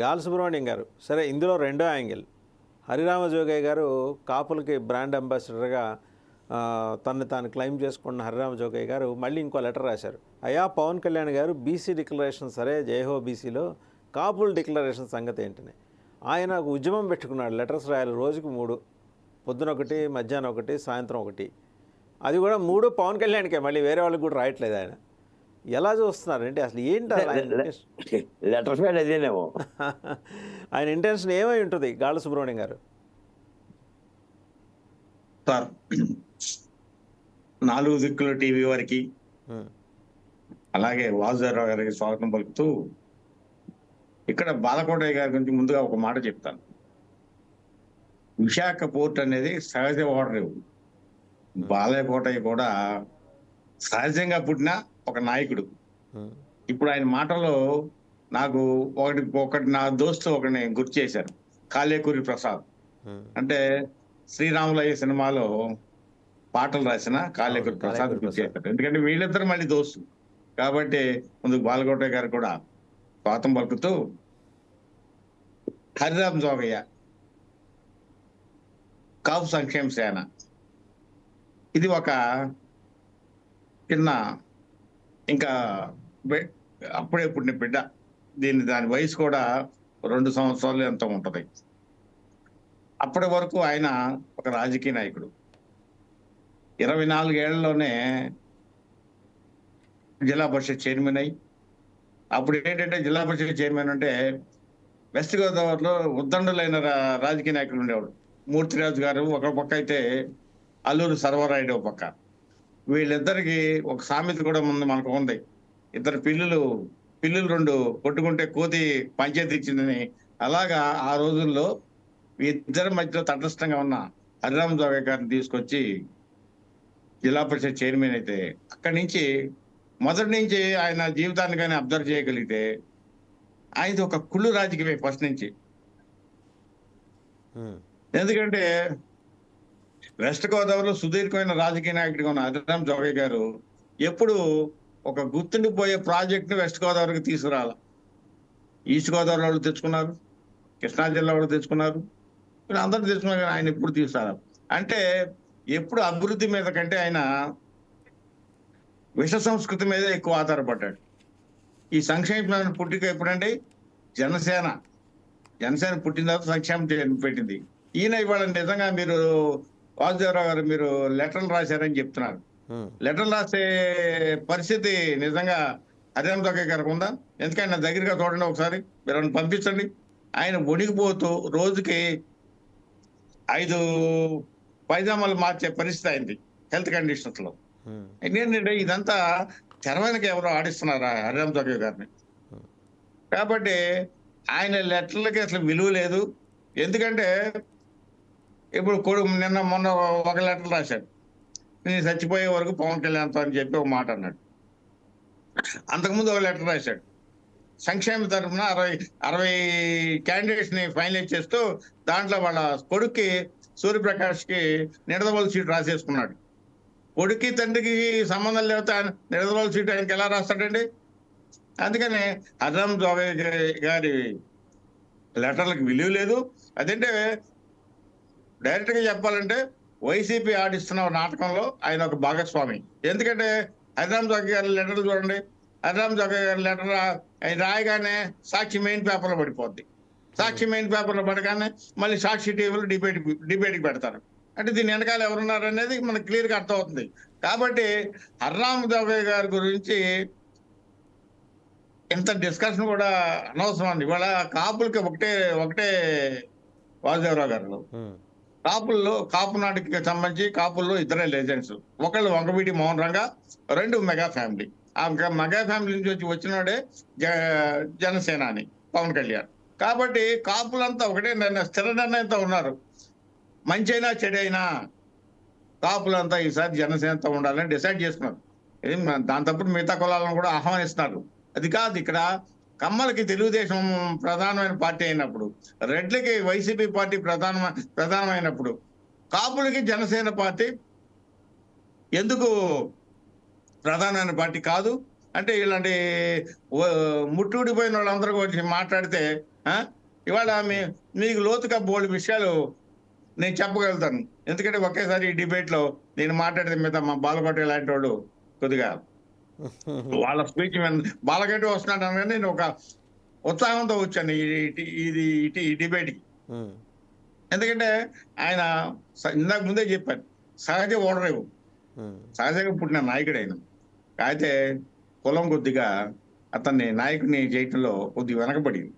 గాలి సుబ్రహ్మణ్యం గారు. సరే ఇందులో రెండో యాంగిల్. హరిరామ జోగయ్య గారు కాపులకి బ్రాండ్ అంబాసిడర్గా తను తనని తాను క్లెయిమ్ చేసుకున్న హరిరామ జోగయ్య గారు మళ్ళీ ఇంకో లెటర్ రాశారు. అయ్యా పవన్ కళ్యాణ్ గారు బీసీ డిక్లరేషన్ సరే జయహో బీసీలో కాపుల డిక్లరేషన్ సంగతి ఏంటని. ఆయన ఒక ఉద్యమం పెట్టుకున్నాడు లెటర్స్ రాయాలి రోజుకు మూడు. పొద్దున ఒకటి మధ్యాహ్నం ఒకటి సాయంత్రం ఒకటి. అది కూడా మూడు పవన్ కళ్యాణ్కే మళ్ళీ వేరే వాళ్ళకి కూడా రాయట్లేదు ఆయన. ఎలా చూస్తున్నారు అంటే అసలు ఏంటి? లెటర్స్ మీద అదేనేమో. ఆయన ఇంటెన్షన్ ఏమై ఉంటుంది? గాళ్ళ సుబ్రహ్మణ్యం గారు. సార్ నాలుగు దిక్కుల టీవీ వారికి అలాగే వాసుదేవరావు గారికి స్వాగతం పలుకుతూ ఇక్కడ బాలకోటయ్య గారి గురించి ముందుగా ఒక మాట చెప్తాను. విశాఖ పోర్ట్ అనేది సహజ ఓడరేవు బాలకోటయ్య కూడా సహజంగా పుట్టిన ఒక నాయకుడు. ఇప్పుడు ఆయన మాటలో నాకు ఒకటి ఒకటి నా దోస్తు ఒకరిని గుర్తు చేశారు. కాలేకూరి ప్రసాద్. అంటే శ్రీరాములయ్య సినిమాలో పాటలు రాసిన కాలేకూరి ప్రసాద్ గుర్తు చేశారు. ఎందుకంటే వీళ్ళిద్దరు మళ్ళీ దోస్తు కాబట్టి ముందుకు బాలకోట గారు కూడా స్వాతం పలుకుతూ హరిరామ్ జోగయ్య కాపు సంక్షేమ సేన. ఇది ఒక చిన్న ఇంకా అప్పుడే పుట్టిన బిడ్డ. దీని దాని వయసు కూడా రెండు సంవత్సరాలు ఎంత ఉంటుంది. అప్పటి వరకు ఆయన ఒక రాజకీయ నాయకుడు. ఇరవై నాలుగేళ్ళలోనే జిల్లా పరిషత్ చైర్మన్ అయ్యి అప్పుడు ఏంటంటే జిల్లా పరిషత్ చైర్మన్ అంటే వెస్ట్ గోదావరిలో ఉద్దండులైన రా- రాజకీయ నాయకులు ఉండేవాడు. మూర్తిరాజు గారు ఒక పక్క అయితే అల్లూరు సర్వరాయుడు ఒక పక్క. వీళ్ళిద్దరికి ఒక సామెత కూడా ముందు మనకు ఉంది. ఇద్దరు పిల్లులు పిల్లులు రెండు కొట్టుకుంటే కోతి పంచాయతీ ఇచ్చిందని. అలాగా ఆ రోజుల్లో ఇద్దరి మధ్యలో తటస్థంగా ఉన్న హరిరామ్ జోగయ్య గారిని తీసుకొచ్చి జిల్లా పరిషత్ చైర్మన్ అయితే అక్కడి నుంచి మొదటి నుంచి ఆయన జీవితాన్ని కానీ అబ్జర్వ్ చేయగలిగితే ఆయనది ఒక కుళ్ళు రాజకీయమే ఫస్ట్ నుంచి. ఎందుకంటే వెస్ట్ గోదావరిలో సుదీర్ఘమైన రాజకీయ నాయకుడిగా ఉన్న హరిరామ్ జోగయ్య గారు ఎప్పుడు ఒక గుర్తుండిపోయే ప్రాజెక్ట్ని వెస్ట్ గోదావరికి తీసుకురాల. ఈస్ట్ గోదావరి వాళ్ళు తెచ్చుకున్నారు కృష్ణా జిల్లా వాళ్ళు తెచ్చుకున్నారు అందరూ తెచ్చుకున్నారు కానీ ఆయన ఎప్పుడు తీసుకురా అంటే ఎప్పుడు అభివృద్ధి మీద కంటే ఆయన విష సంస్కృతి మీద ఎక్కువ ఆధారపడ్డాడు. ఈ సంక్షేమ పుట్టిక ఎప్పుడండి? జనసేన. జనసేన పుట్టిన తర్వాత సంక్షేమం పెట్టింది. ఈయన ఇవాళ నిజంగా మీరు వాసుదేవరావు గారు మీరు లెటర్లు రాశారని చెప్తున్నారు. ఉమ్, లెటర్లు రాసే పరిస్థితి నిజంగా గారికి ఉందా? ఎందుకంటే నా దగ్గరగా చూడండి ఒకసారి మీరు ఆయన పంపించండి. ఆయన వణికిపోతూ రోజుకి ఐదు పైజామాలు మార్చే పరిస్థితి అయింది హెల్త్ కండిషన్స్లో ఉమ్, ఏంటంటే ఇదంతా తెరవైనకి ఎవరో ఆడిస్తున్నారా హరిరామ్ దొక్క గారిని? కాబట్టి ఆయన లెటర్లకి అసలు విలువ లేదు. ఎందుకంటే ఇప్పుడు కొడుకు నిన్న మొన్న ఒక లెటర్ రాశాడు. నేను చచ్చిపోయే వరకు పవన్ కళ్యాణ్తో అని చెప్పి ఒక మాట అన్నాడు. అంతకుముందు ఒక లెటర్ రాశాడు. సంక్షేమ తరఫున అరవై అరవై క్యాండిడేట్స్ని ఫైనలైజ్ చేస్తూ దాంట్లో వాళ్ళ కొడుక్కి సూర్యప్రకాష్కి నిడదవల సీట్ రాసేసుకున్నాడు. కొడుక్కి తండ్రికి సంబంధం లేకపోతే నిడదవల సీట్ ఆయనకి ఎలా రాస్తాడండి? అందుకని హరిరామ్ జోగయ్య గారి- గారి లెటర్లకు విలువ లేదు. అదంటే డైరెక్ట్గా చెప్పాలంటే వైసీపీ ఆడిస్తున్న నాటకంలో ఆయన ఒక భాగస్వామి. ఎందుకంటే హరిరామ్ జోగయ్య గారి లెటర్ చూడండి. హరిరామ్ జోగయ్య గారి లెటర్ ఆయన రాయగానే సాక్షి మెయిన్ పేపర్లో పడిపోద్ది. సాక్షి మెయిన్ పేపర్లో పడగానే మళ్ళీ సాక్షి టీవీలో డిబేట్ డిబేట్కి పెడతారు. అంటే దీని వెనకాల ఎవరున్నారు అనేది మనకు క్లియర్గా అర్థమవుతుంది. కాబట్టి హర్రామ్ దవే గారి గురించి ఇంత డిస్కషన్ కూడా అనవసరం అండి. ఇవాళ కాపులకి ఒకటే ఒకటే వాసుదేవరావు గారు. కాపుల్లో కాపు నాటికి సంబంధించి కాపుల్లో ఇద్దరే లెజెండ్స్ ఒకళ్ళు వంగవీటి మోహన్ రంగ రెండు మెగా ఫ్యామిలీ. ఆ మెగా- ఫ్యామిలీ నుంచి వచ్చి వచ్చినోడే జ- జనసేన అని పవన్ కళ్యాణ్. కాబట్టి కాపులంతా ఒకటే నిర్ణయం స్థిర నిర్ణయంతో ఉన్నారు. మంచి అయినా చెడైనా కాపులంతా ఈసారి జనసేనతో ఉండాలని డిసైడ్ చేస్తున్నారు దాని తప్పుడు మిగతా కులాలను కూడా ఆహ్వానిస్తున్నారు. అది కాదు ఇక్కడ కమ్మలకి తెలుగుదేశం ప్రధానమైన పార్టీ అయినప్పుడు రెడ్లకి వైసీపీ పార్టీ ప్రధాన ప్రధానమైనప్పుడు కాపులకి జనసేన పార్టీ ఎందుకు ప్రధానమైన పార్టీ కాదు? అంటే ఇలాంటి ముట్టుడిపోయిన వాళ్ళందరూ వచ్చి మాట్లాడితే ఇవాళ మీ మీకు లోతుగా బోల్డ్ విషయాలు నేను చెప్పగలుగుతాను. ఎందుకంటే ఒకేసారి ఈ డిబేట్లో నేను మాట్లాడితే మిగతా మా బాలకోట లాంటి వాళ్ళు కొద్దిగా వాళ్ళ స్పీచ్ బాలగంటి వస్తున్నాడు అనగానే నేను ఒక ఉత్సాహంతో వచ్చాను ఇది ఇటు- డిబేట్కి. ఉమ్, ఎందుకంటే ఆయన ఇందాక ముందే చెప్పాను సహజ ఓడరేవు సహజంగా పుట్టిన నాయకుడు ఆయన అయితే కులం కొద్దిగా అతన్ని నాయకుడిని చేయటంలో కొద్దిగా వెనకబడింది.